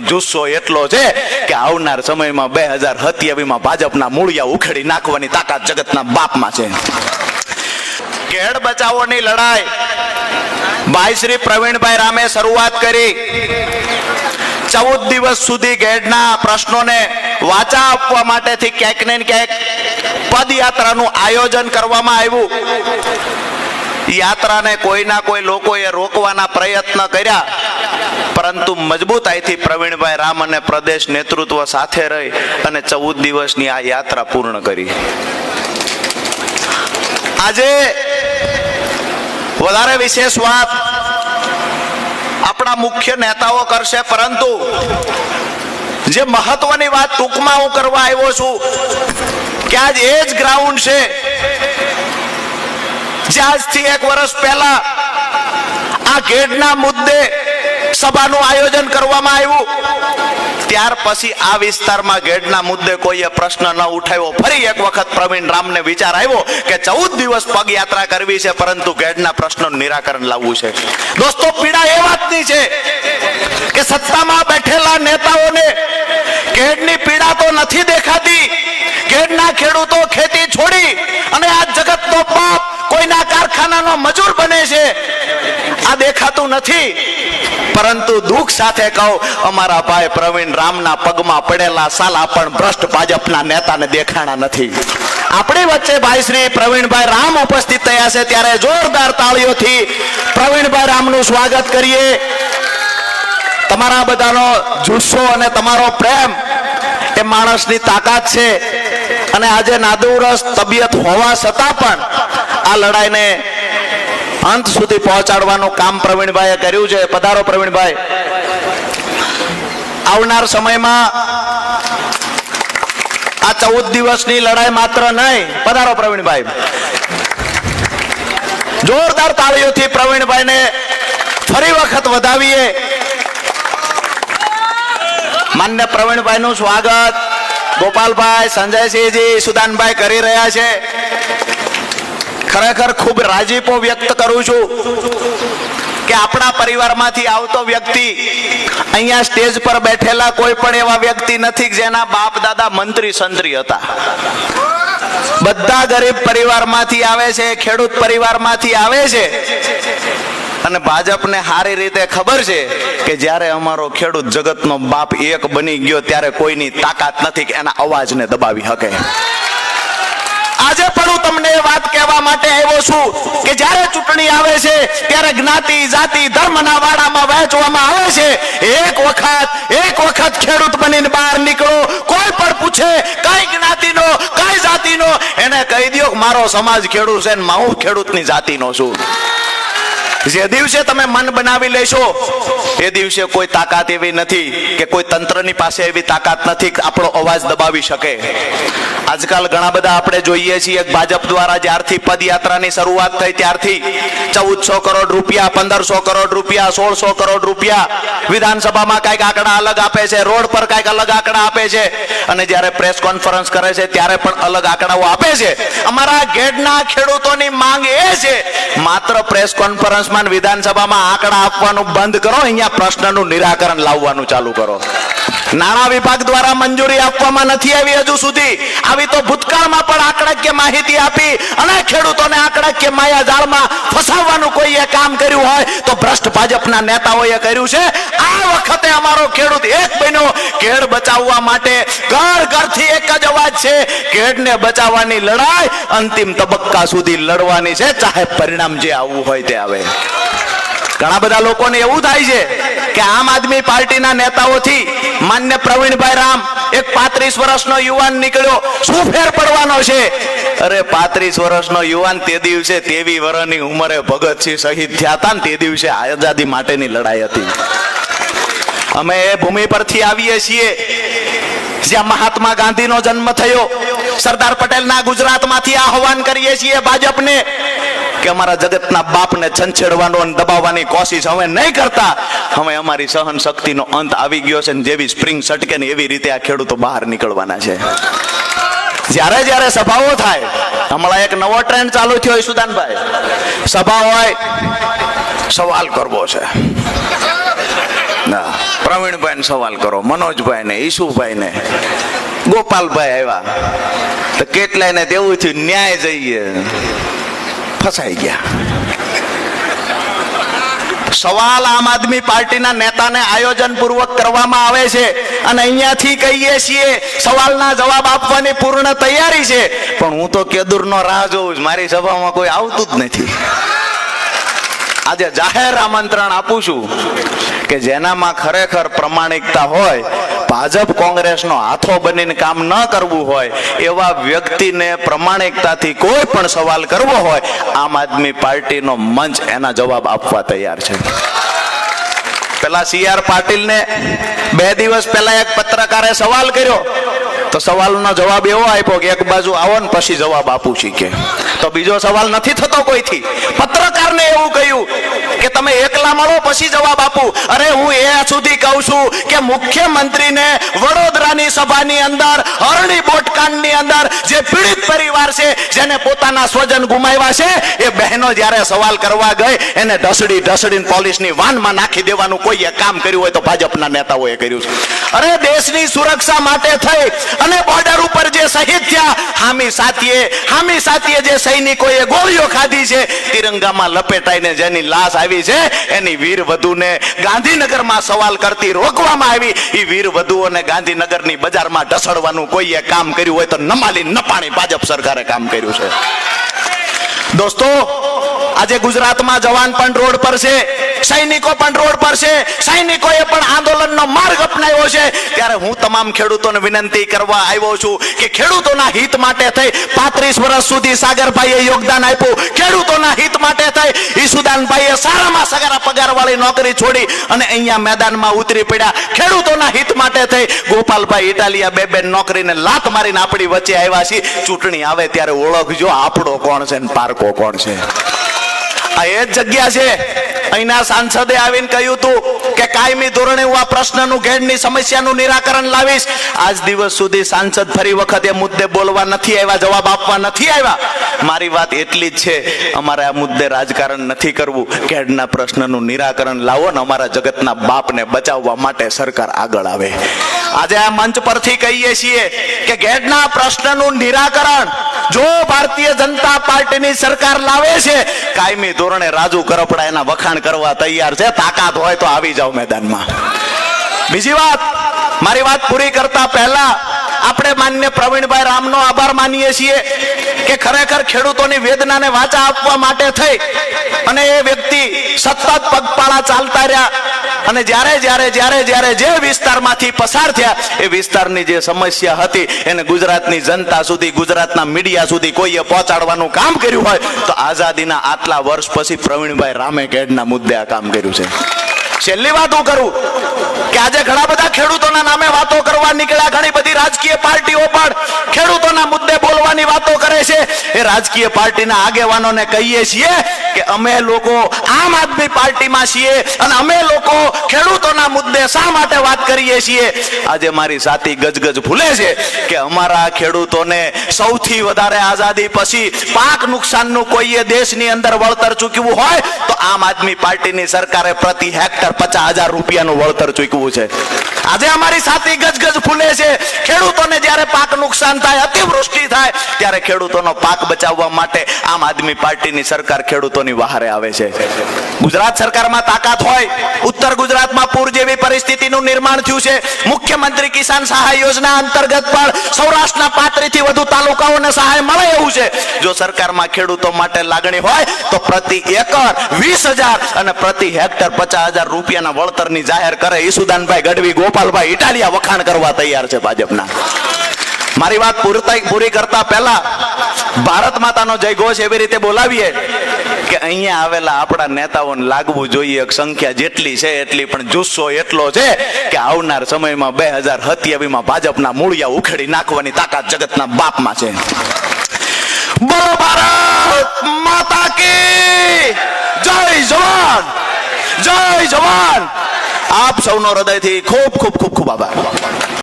જુસ્સો એટલો છે કે આવનાર સમયમાં બે હજાર સત્યાવીમાં ભાજપના મૂળિયા ઉખેડી નાખવાની તાકાત જગતના બાપમાં છે. કેડ બચાવોની લડાઈ. ભાઈ શ્રી પ્રવીણભાઈ રામે શરૂઆત કરી. ચૌદ દિવસ સુધી ગેડના પ્રશ્નોને વાચા આપવા માટેથી ક્યાંક ને ક્યાંક પદયાત્રાનું આયોજન કરવામાં આવ્યું. યાત્રાને કોઈના કોઈ લોકોએ રોકવાના પ્રયત્ન કર્યા. પરંતુ મજબૂતાઈથી પ્રવીણભાઈ રામ અને પ્રદેશ નેતૃત્વ સાથે રહી અને ચૌદ દિવસની આ યાત્રા પૂર્ણ કરી. આજે વધારે વિશેષ વાત આપણા મુખ્ય નેતાઓ કરશે, પરંતુ જે મહત્વની વાત ટૂંકમાં હું કરવા આવ્યો છું કે આજ એ જ ગ્રાઉન્ડ છે જે આજથી એક વર્ષ પહેલા આ ગેટના મુદ્દે સભાનું આયોજન કરવામાં આવ્યું. ત્યાર પછી આ વિસ્તારમાં ગેડના મુદ્દે કોઈએ પ્રશ્ન ન ઉઠાવ્યો. ફરી એક વખત પ્રવીણ રામને વિચાર આવ્યો કે ચૌદ દિવસ પગયાત્રા કરવી છે, પરંતુ ગેડના પ્રશ્નનું નિરાકરણ લાવવું છે. દોસ્તો, પીડા એ વાતની છે કે સત્તામાં બેઠેલા નેતાઓને ગેડની પીડા તો નથી દેખાતી. ગેડના ખેડૂતો ખેતી છોડી અને આ જગતનો બાપ કોઈના કારખાનાનો મજૂર બને છે. આ દેખાતું નથી. પરંતુ દુઃખ સાથે કહું, અમારા ભાઈ પ્રવીણ રામના પગમાં પડેલા સાલા પણ ભ્રષ્ટ ભાજપના નેતાને દેખાણા નથી. આપણી વચ્ચે ભાઈ શ્રી પ્રવીણભાઈ રામ ઉપસ્થિત થયા છે, ત્યારે જોરદાર તાળીઓથી પ્રવીણભાઈ રામનું સ્વાગત કરીએ. તમારા બધાનો જુસ્સો અને તમારો પ્રેમ એ માણસની તાકાત છે. અને આજે નાદુરસ તબિયત હોવા છતાં પણ આ લડાઈને અંત સુધી પહોંચાડવાનું કામ પ્રવીણભાઈએ કર્યું છે. પધારો પ્રવીણભાઈ. આવનાર સમયમાં આ ચૌદ દિવસની લડાઈ માત્ર નહીં, પધારો પ્રવીણભાઈ. જોરદાર તાળીઓથી પ્રવીણભાઈને ફરી વખત વધાવીએ. માન્ય પ્રવીણભાઈ નું સ્વાગત ગોપાલભાઈ, સંજયસિંહજી, સુદાનભાઈ કરી રહ્યા છે. ખરેખર ખૂબ રાજીપો વ્યક્ત કરું છું કે આપણા પરિવારમાંથી આવતો વ્યક્તિ અહીંયા સ્ટેજ પર બેઠેલા કોઈ પણ એવા વ્યક્તિ નથી જેના બાપ, દાદા, મંત્રી, સંત્રી હતા. બધા ગરીબ પરિવારમાંથી આવે છે, ખેડૂત પરિવારમાંથી આવે છે. અને ભાજપને સારી રીતે ખબર છે કે જ્યારે અમારો ખેડૂત જગતનો બાપ એક બની ગયો ત્યારે કોઈની તાકાત નથી કે એના અવાજને દબાવી શકે. આજે પણ હું તમને વાત કહેવા માટે આવ્યો છું કે જ્યારે ચૂંટણી આવે છે, ત્યારે જ્ઞાતિ, જાતિ, ધર્મના વાડામાં વહેંચવામાં આવે છે. એક વખત એક વખત ખેડૂત બનીને બહાર નીકળો. કોઈ પણ પૂછે, કઈ જ્ઞાતિનો, કઈ જાતિનો? એને કહી દો મારો સમાજ ખેડૂત છે ને હું ખેડૂતની જાતિનો છું. જે દિવસે તમે મન બનાવી લેશો, એ દિવસે કોઈ તાકાત એવી નથી કે કોઈ તંત્રની પાસે એવી તાકાત નથી આપણો અવાજ દબાવી શકે. આજકાલ ઘણા બધા આપણે જોઈએ છીએ ભાજપ દ્વારા જ્યારથી પદયાત્રાની શરૂઆત થઈ ત્યારથી ચૌદસો કરોડ રૂપિયા, પંદરસો કરોડ રૂપિયા, સોળસો કરોડ રૂપિયા વિધાનસભામાં કંઈક આંકડા અલગ આપે છે, રોડ પર કંઈક અલગ આંકડા આપે છે. અને જ્યારે પ્રેસ કોન્ફરન્સ કરે છે, ત્યારે પણ અલગ આંકડાઓ આપે છે. અમારા ગેડના ખેડૂતોની માંગ એ છે, માત્ર પ્રેસ કોન્ફરન્સમાં અને વિધાનસભામાં આંકડા આપવાનું બંધ કરો, અહીંયા પ્રશ્નનું નિરાકરણ લાવવાનું ચાલુ કરો. નાણાં વિભાગ દ્વારા મંજૂરી આપવામાં નથી આવી હજુ સુધી. આવી તો ભૂતકાળમાં પણ આંકડાકીય માહિતી આપી અને ખેડૂતોને આંકડાકીય માયાજાળમાં ફસાવવાનું કોઈએ કામ કર્યું હોય તો ભ્રષ્ટ ભાજપના નેતાઓએ કર્યું છે. આ વખતે અમારો ખેડૂત એક બન્યો. કેળ બચાવવા માટે ઘર ઘરથી એક જ અવાજ છે. કેળને બચાવવાની લડાઈ અંતિમ તબક્કા સુધી લડવાની છે. ચાહે પરિણામ જે આવવું હોય તે આવે. ઘણા બધા લોકોને એવું થાય છે કે આમ આદમી પાર્ટીના નેતાઓથી માન્ય પ્રવીણભાઈ રામ એક પાંત્રીસ વર્ષનો યુવાન નીકળ્યો. શું ફેર પડવાનો છે? અરે પાંત્રીસ વર્ષનો યુવાન તે દિવસે તેવી વર્ષની ઉંમરે ભગતસિંહ શહીદ થયા હતા ને તે દિવસે આઝાદી માટેની લડાઈ હતી. અમે એ ભૂમિ પરથી આવીએ છીએ. જ્યાં મહાત્મા ગાંધીનો જન્મ થયો, સરદાર પટેલના ગુજરાતમાંથી આહવાન કરીએ છીએ ભાજપને. કે અમારા જગતના બાપને છંછેડવાનો અને દબાવવાની કોશિશ અમે નહીં કરતા. હવે અમારી સહન શક્તિનો અંત આવી ગયો છે ને જેવી સ્પ્રિંગ સટકે ને એવી રીતે આ ખેડૂતો બહાર નીકળવાના છે. જ્યારે જ્યારે સભાઓ થાય, હમણાં એક નવો ટ્રેન્ડ ચાલુ થયો સુદાનભાઈ. સભા હોય, સવાલ કરવો છે. ના પ્રવીણભાઈ ને સવાલ કરો મનોજભાઈ ને ઈશુભાઈ ને ગોપાલભાઈ આવ્યા. તો કેટલાય ને તેવું થયું ન્યાય જઈએ? ફસાઈ ગયા. સવાલ આમ આદમી પાર્ટીના નેતાને આયોજન પૂર્વક કરવામાં આવે છે અને અહીંયાથી કહીએ છીએ, સવાલના જવાબ આપવાની પૂર્ણ તૈયારી છે. પણ હું તો કેદુરનો રાહ જોઉં છું, મારી સભામાં કોઈ આવતું જ નથી. આજે જાહેર આમંત્રણ આપું છું. કે જેનામાં ખરેખર પ્રમાણિકતા હોય, ભાજપ કોંગ્રેસનો હાથો બનીને કામ ન કરવું હોય, એવા વ્યક્તિને પ્રમાણિકતાથી કોઈ પણ સવાલ કરવો હોય, આમ આદમી પાર્ટીનો મંચ એના જવાબ આપવા તૈયાર છે. પેલા સી આર પાટીલને બે દિવસ પહેલા એક પત્રકારે સવાલ કર્યો. તો સવાલનો જવાબ એવો આપ્યો કે એક બાજુ આવો ને પછી જવાબ આપું છું કે. તો બીજો સવાલ નથી થતો કોઈથી? પત્રકારને એવું કહ્યું કે તમે એકલા મળો પછી જવાબ આપું. અરે હું એ સુધી કહું છું કે મુખ્યમંત્રીને વડોદરાની સભાની અંદર, હરણી બોટકાંડની અંદર જે પીડિત પરિવાર છે, જેને પોતાના સ્વજન ગુમાવ્યા છે, એ બહેનો જ્યારે સવાલ કરવા ગઈ, એને ઢસડી ઢસડીને પોલીસની વાનમાં નાખી દેવાનું, કોઈએ કામ કર્યું હોય તો ભાજપના નેતાઓએ કર્યું છે. અરે દેશની સુરક્ષા માટે થઈ અને બોર્ડર ઉપર જે શહીદ થયા, હામી સાથીએ હામી સાથીએ જે સૈનિકોએ ગોળીઓ ખાધી છે. તિરંગામાં લપેટાઈને જેની લાશ આવી છે, એની વીર વધુને ગાંધીનગરમાં સવાલ કરતી રોકવામાં આવી. એ વીર વધુઓને ગાંધીનગરની બજારમાં ઢસડવાનું કોઈએ કામ કર્યું હોય તો નમાલી નપાણી ભાજપ સરકારે કામ કર્યું છે. દોસ્તો, આજે ગુજરાતમાં જવાન પણ રોડ પર છે, સૈનિકો પણ રોડ પર છે. સૈનિકોએ પણ આંદોલનનો માર્ગ અપનાવ્યો છે, ત્યારે હું તમામ ખેડૂતોને વિનંતી કરવા આવ્યો છું કે ખેડૂતોના હિત માટે થઈ પાંત્રીસ વર્ષ સુધી સાગરભાઈએ યોગદાન આપ્યું. ખેડૂતોના હિત માટે થઈ ઈસુદાનભાઈએ સારામાં સારા પગારવાળી નોકરી છોડી અને અહીંયા મેદાનમાં ઉતરી પડ્યા. ખેડૂતોના હિત માટે થઈ ગોપાલભાઈ ઇટાલિયા બે બે નોકરીને લાત મારીને આપણી વચ્ચે આવ્યા છે ચૂંટણી આવે ત્યારે ઓળખજો આપણો કોણ છે ને પારકો કોણ છે? આ એ જ જગ્યા છે. અહીંના સાંસદે આવીને કહ્યું હતું કે કાયમી ધોરણે હું આ પ્રશ્નનું ઘેડની સમસ્યાનું નિરાકરણ લાવીશ. આજ દિવસ સુધી સાંસદ ફરી વખત એ મુદ્દે બોલવા નથી આવ્યા, જવાબ આપવા નથી આવ્યા. મારી વાત એટલી જ છે, અમારે આ મુદ્દે રાજકારણ નથી કરવું. ઘેડના પ્રશ્નનું નિરાકરણ લાવો ને અમારા જગતના બાપને બચાવવા માટે સરકાર આગળ આવે. આજે આ મંચ પરથી કહીએ છીએ કે ગેટના પ્રશ્નનું નિરાકરણ જો ભારતીય જનતા પાર્ટીની સરકાર લાવે છે, કાયમી ધોરણે રાજુ કરપડા એના વખાણ કરવા તૈયાર છે. તાકાત હોય તો આવી જાઓ મેદાનમાં. બીજી વાત, મારી વાત પૂરી કરતા પહેલા આપણે માન્ય પ્રવીણભાઈ રામનો આભાર માનીએ છીએ કે ખરેખર ખેડૂતોની વેદનાને વાચા આપવા માટે થઈ અને એ વ્યક્તિ સતત પગપાળા ચાલતા રહ્યા. અને જ્યારે જ્યારે જ્યારે જ્યારે જે વિસ્તારમાંથી પસાર થયા, એ વિસ્તારની જે સમસ્યા હતી, એને ગુજરાતની જનતા સુધી, ગુજરાતના મીડિયા સુધી કોઈએ પહોંચાડવાનું કામ કર્યું હોય, તો આઝાદીના આટલા વર્ષ પછી પ્રવીણભાઈ રામે કેડના મુદ્દે આ કામ કર્યું છે. છેલ્લી વાત હું કરું, કે આજે ઘણા બધા ખેડૂતોના નામે વાતો કરવા નીકળ્યા, ઘણી બધી રાજકીય પાર્ટીઓ પણ ખેડૂતોના મુદ્દે બોલવાની વાતો કરે છે રાજકીય પાર્ટીના આગેવાનોને કહીએ છીએ કે અમે લોકો આમ આદમી પાર્ટીમાં છીએ અને અમે લોકો ખેડૂતોના મુદ્દે શા માટે વાત કરીએ છીએ? આજે મારી સાથી ગજગજ ભૂલે છે કે અમારા ખેડૂતોને સૌથી વધારે આઝાદી પછી પાક નુકસાનનું કોઈએ દેશની અંદર વળતર ચૂકવ્યું હોય તો આમ આદમી પાર્ટીની સરકારે પ્રતિ હેક્ટર પચાસ હજાર રૂપિયાનું વળતર ચૂકવ્યું છે. આજે અમારી સાથી ગજગજ ફૂલે છે. ખેડૂતોને જ્યારે પાક નુકસાન થાય, અતિવૃષ્ટિ થાય, ત્યારે ખેડૂતોનો પાક બચાવવા માટે આમ આદમી પાર્ટીની સરકાર ખેડૂતોની વહારે આવે છે. ગુજરાત સરકારમાં તાકાત હોય, ઉત્તર ગુજરાતમાં પૂર જેવી પરિસ્થિતિનું નિર્માણ થયું છે. મુખ્યમંત્રી કિસાન સહાય યોજના અંતર્ગત પણ સૌરાષ્ટ્રના પાંત્રીથી વધુ તાલુકાઓને સહાય મળે એવું છે. જો સરકારમાં ખેડૂતો માટે લાગણી હોય, તો પ્રતિ એકર વીસ હજાર અને પ્રતિ હેક્ટર પચાસ હજાર રૂપિયાના વળતરની જાહેર કરે ઈસુદાનભાઈ ગઢવી, ગોપાલભાઈ ઇટાલિયા વખાણ કરવા તૈયાર છે ભાજપના. મારી વાત પૂરતા પૂરી કરતા પહેલા ભારત માતાનો જય ઘોષ એવી રીતે બોલાવીએ કે અહીંયા આવેલા આપણા નેતાઓને લાગવું જોઈએ સંખ્યા જેટલી છે એટલી, પણ જુસ્સો એટલો છે કે આવનાર સમયમાં બે હજાર સત્યાવીસમાં ભાજપના મૂળિયા ઉખેડી નાખવાની તાકાત જગતના બાપમાં છે. બોલો ભારત માતા કી! જય જવાન! જય જવાન! આપ સૌનો હૃદયથી ખૂબ ખૂબ ખૂબ ખૂબ આભાર.